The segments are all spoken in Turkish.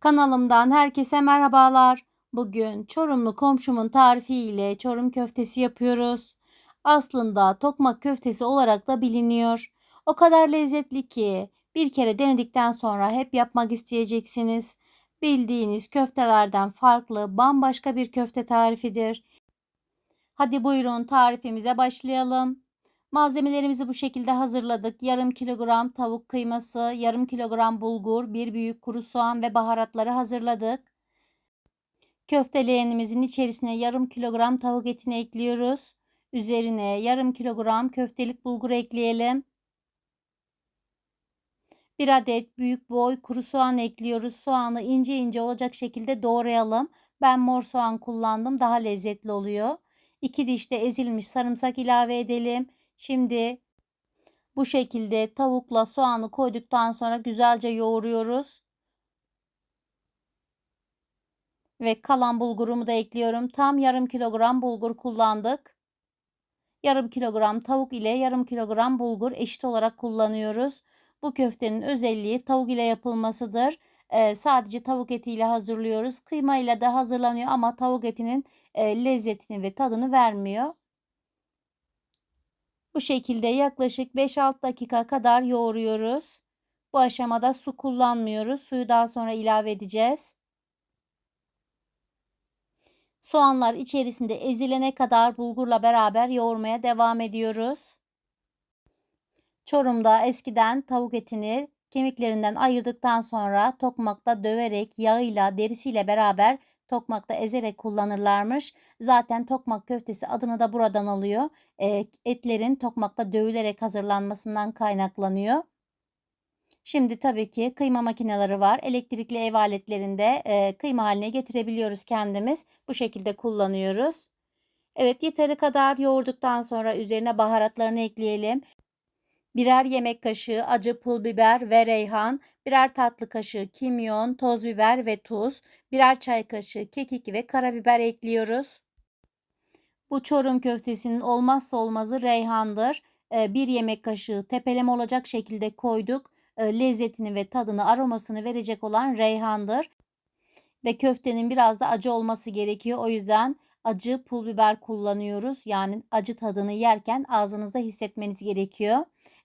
Kanalımdan herkese merhabalar. Bugün Çorumlu komşumun tarifiyle Çorum köftesi yapıyoruz. Aslında tokmak köftesi olarak da biliniyor. O kadar lezzetli ki bir kere denedikten sonra hep yapmak isteyeceksiniz. Bildiğiniz köftelerden farklı bambaşka bir köfte tarifidir. Hadi buyurun tarifimize başlayalım. Malzemelerimizi bu şekilde hazırladık. Yarım kilogram tavuk kıyması, yarım kilogram bulgur, bir büyük kuru soğan ve baharatları hazırladık. Köfte leğenimizin içerisine yarım kilogram tavuk etini ekliyoruz. Üzerine yarım kilogram köftelik bulgur ekleyelim. Bir adet büyük boy kuru soğan ekliyoruz. Soğanı ince ince olacak şekilde doğrayalım. Ben mor soğan kullandım. Daha lezzetli oluyor. 2 diş de ezilmiş sarımsak ilave edelim. Şimdi bu şekilde tavukla soğanı koyduktan sonra güzelce yoğuruyoruz. Ve kalan bulgurumu da ekliyorum. Tam yarım kilogram bulgur kullandık. Yarım kilogram tavuk ile yarım kilogram bulgur eşit olarak kullanıyoruz. Bu köftenin özelliği tavuk ile yapılmasıdır. Ee, sadece tavuk etiyle hazırlıyoruz. Kıyma ile de hazırlanıyor ama tavuk etinin e, lezzetini ve tadını vermiyor. Bu şekilde yaklaşık 5-6 dakika kadar yoğuruyoruz. Bu aşamada su kullanmıyoruz. Suyu daha sonra ilave edeceğiz. Soğanlar içerisinde ezilene kadar bulgurla beraber yoğurmaya devam ediyoruz. Çorum'da eskiden tavuk etini kemiklerinden ayırdıktan sonra tokmakta döverek yağıyla derisiyle beraber tokmakta ezerek kullanırlarmış. Zaten tokmak köftesi adını da buradan alıyor. E, etlerin tokmakta dövülerek hazırlanmasından kaynaklanıyor. Şimdi tabii ki kıyma makineleri var. Elektrikli ev aletlerinde e, kıyma haline getirebiliyoruz kendimiz. Bu şekilde kullanıyoruz. Evet yeteri kadar yoğurduktan sonra üzerine baharatlarını ekleyelim birer yemek kaşığı acı pul biber ve reyhan, birer tatlı kaşığı kimyon, toz biber ve tuz, birer çay kaşığı kekik ve karabiber ekliyoruz. Bu çorum köftesinin olmazsa olmazı reyhandır. Ee, bir yemek kaşığı tepeleme olacak şekilde koyduk. Ee, lezzetini ve tadını, aromasını verecek olan reyhandır. Ve köftenin biraz da acı olması gerekiyor. O yüzden acı pul biber kullanıyoruz. Yani acı tadını yerken ağzınızda hissetmeniz gerekiyor.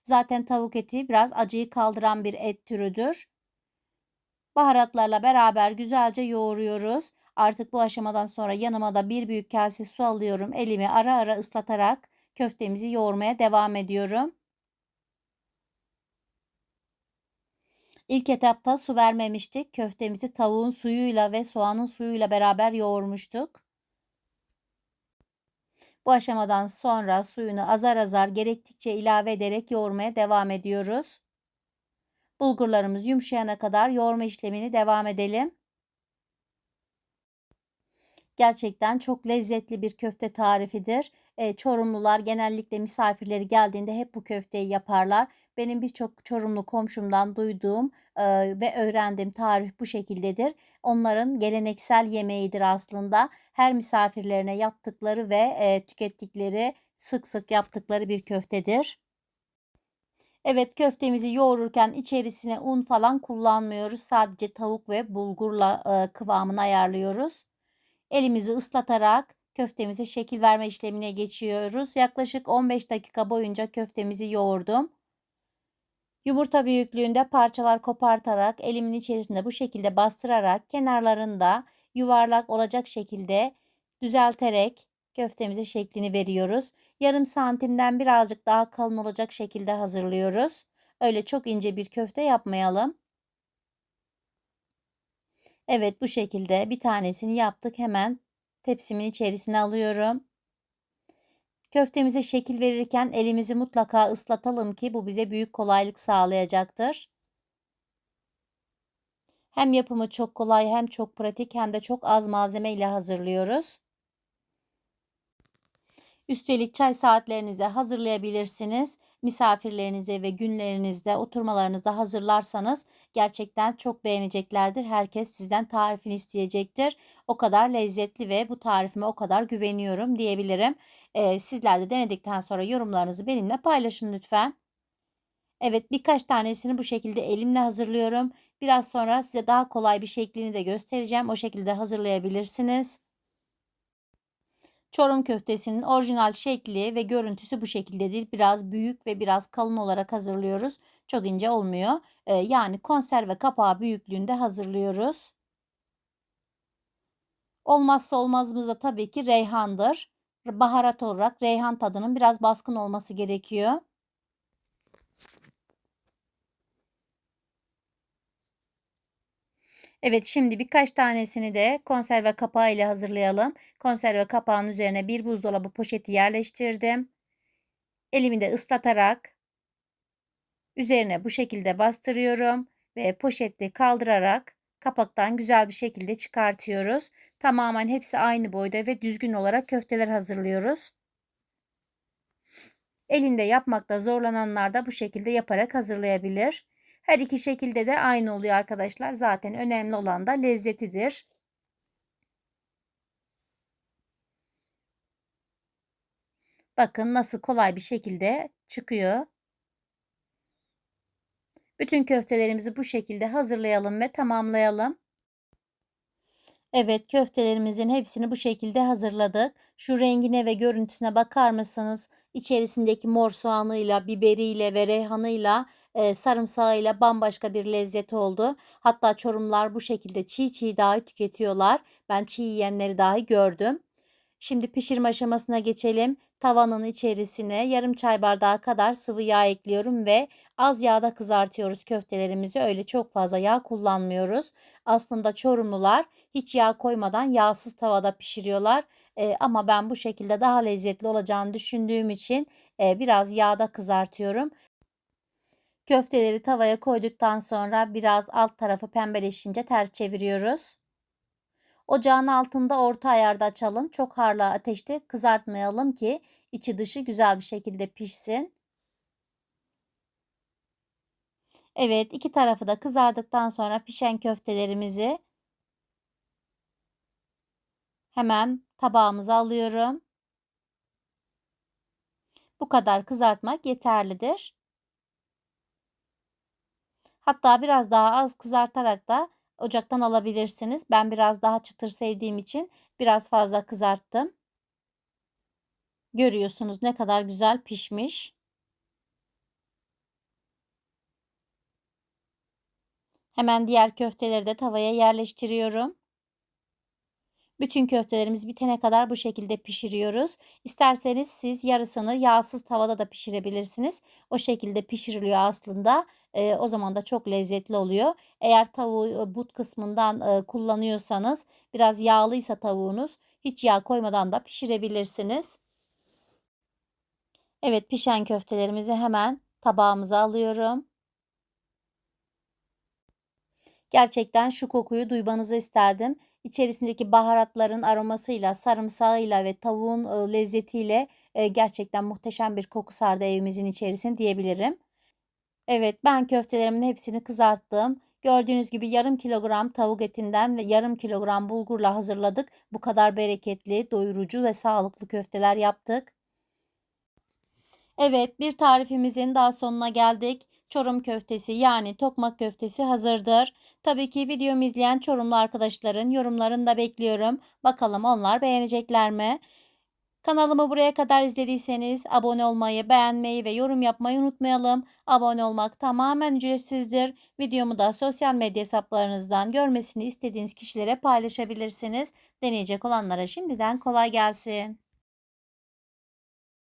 Zaten tavuk eti biraz acıyı kaldıran bir et türüdür. Baharatlarla beraber güzelce yoğuruyoruz. Artık bu aşamadan sonra yanıma da bir büyük kase su alıyorum. Elimi ara ara ıslatarak köftemizi yoğurmaya devam ediyorum. İlk etapta su vermemiştik. Köftemizi tavuğun suyuyla ve soğanın suyuyla beraber yoğurmuştuk. Bu aşamadan sonra suyunu azar azar gerektikçe ilave ederek yoğurmaya devam ediyoruz. Bulgurlarımız yumuşayana kadar yoğurma işlemini devam edelim. Gerçekten çok lezzetli bir köfte tarifidir. E, Çorumlular genellikle misafirleri geldiğinde hep bu köfteyi yaparlar. Benim birçok Çorumlu komşumdan duyduğum e, ve öğrendiğim tarif bu şekildedir. Onların geleneksel yemeğidir aslında. Her misafirlerine yaptıkları ve e, tükettikleri sık sık yaptıkları bir köftedir. Evet köftemizi yoğururken içerisine un falan kullanmıyoruz. Sadece tavuk ve bulgurla e, kıvamını ayarlıyoruz. Elimizi ıslatarak köftemize şekil verme işlemine geçiyoruz. Yaklaşık 15 dakika boyunca köftemizi yoğurdum. Yumurta büyüklüğünde parçalar kopartarak elimin içerisinde bu şekilde bastırarak kenarlarında yuvarlak olacak şekilde düzelterek köftemize şeklini veriyoruz. Yarım santimden birazcık daha kalın olacak şekilde hazırlıyoruz. Öyle çok ince bir köfte yapmayalım. Evet bu şekilde bir tanesini yaptık. Hemen tepsimin içerisine alıyorum. Köftemize şekil verirken elimizi mutlaka ıslatalım ki bu bize büyük kolaylık sağlayacaktır. Hem yapımı çok kolay hem çok pratik hem de çok az malzeme ile hazırlıyoruz. Üstelik çay saatlerinize hazırlayabilirsiniz. Misafirlerinize ve günlerinizde oturmalarınızda hazırlarsanız gerçekten çok beğeneceklerdir. Herkes sizden tarifini isteyecektir. O kadar lezzetli ve bu tarifime o kadar güveniyorum diyebilirim. Ee, sizler de denedikten sonra yorumlarınızı benimle paylaşın lütfen. Evet, birkaç tanesini bu şekilde elimle hazırlıyorum. Biraz sonra size daha kolay bir şeklini de göstereceğim. O şekilde hazırlayabilirsiniz. Çorum köftesinin orijinal şekli ve görüntüsü bu şekildedir. Biraz büyük ve biraz kalın olarak hazırlıyoruz. Çok ince olmuyor. Ee, yani konserve kapağı büyüklüğünde hazırlıyoruz. Olmazsa olmazımız da tabii ki reyhandır. Baharat olarak reyhan tadının biraz baskın olması gerekiyor. Evet şimdi birkaç tanesini de konserve kapağı ile hazırlayalım. Konserve kapağının üzerine bir buzdolabı poşeti yerleştirdim. Elimi de ıslatarak üzerine bu şekilde bastırıyorum ve poşeti kaldırarak kapaktan güzel bir şekilde çıkartıyoruz. Tamamen hepsi aynı boyda ve düzgün olarak köfteler hazırlıyoruz. Elinde yapmakta zorlananlar da bu şekilde yaparak hazırlayabilir. Her iki şekilde de aynı oluyor arkadaşlar. Zaten önemli olan da lezzetidir. Bakın nasıl kolay bir şekilde çıkıyor. Bütün köftelerimizi bu şekilde hazırlayalım ve tamamlayalım. Evet köftelerimizin hepsini bu şekilde hazırladık. Şu rengine ve görüntüsüne bakar mısınız? İçerisindeki mor soğanıyla, biberiyle ve reyhanıyla, e, sarımsağıyla bambaşka bir lezzet oldu. Hatta Çorumlar bu şekilde çiğ çiğ dahi tüketiyorlar. Ben çiğ yiyenleri dahi gördüm. Şimdi pişirme aşamasına geçelim. Tavanın içerisine yarım çay bardağı kadar sıvı yağ ekliyorum ve az yağda kızartıyoruz köftelerimizi. Öyle çok fazla yağ kullanmıyoruz. Aslında Çorumlular hiç yağ koymadan yağsız tavada pişiriyorlar. Ee, ama ben bu şekilde daha lezzetli olacağını düşündüğüm için e, biraz yağda kızartıyorum. Köfteleri tavaya koyduktan sonra biraz alt tarafı pembeleşince ters çeviriyoruz. Ocağın altında orta ayarda açalım. Çok harlı ateşte kızartmayalım ki içi dışı güzel bir şekilde pişsin. Evet iki tarafı da kızardıktan sonra pişen köftelerimizi hemen tabağımıza alıyorum. Bu kadar kızartmak yeterlidir. Hatta biraz daha az kızartarak da ocaktan alabilirsiniz. Ben biraz daha çıtır sevdiğim için biraz fazla kızarttım. Görüyorsunuz ne kadar güzel pişmiş. Hemen diğer köfteleri de tavaya yerleştiriyorum. Bütün köftelerimiz bitene kadar bu şekilde pişiriyoruz. İsterseniz siz yarısını yağsız tavada da pişirebilirsiniz. O şekilde pişiriliyor aslında. E, o zaman da çok lezzetli oluyor. Eğer tavuğu but kısmından e, kullanıyorsanız biraz yağlıysa tavuğunuz hiç yağ koymadan da pişirebilirsiniz. Evet pişen köftelerimizi hemen tabağımıza alıyorum. Gerçekten şu kokuyu duymanızı isterdim. İçerisindeki baharatların aromasıyla, sarımsağıyla ve tavuğun lezzetiyle gerçekten muhteşem bir koku sardı evimizin içerisini diyebilirim. Evet ben köftelerimin hepsini kızarttım. Gördüğünüz gibi yarım kilogram tavuk etinden ve yarım kilogram bulgurla hazırladık. Bu kadar bereketli, doyurucu ve sağlıklı köfteler yaptık. Evet bir tarifimizin daha sonuna geldik. Çorum köftesi yani tokmak köftesi hazırdır. Tabii ki videomu izleyen Çorumlu arkadaşların yorumlarını da bekliyorum. Bakalım onlar beğenecekler mi? Kanalımı buraya kadar izlediyseniz abone olmayı, beğenmeyi ve yorum yapmayı unutmayalım. Abone olmak tamamen ücretsizdir. Videomu da sosyal medya hesaplarınızdan görmesini istediğiniz kişilere paylaşabilirsiniz. Deneyecek olanlara şimdiden kolay gelsin.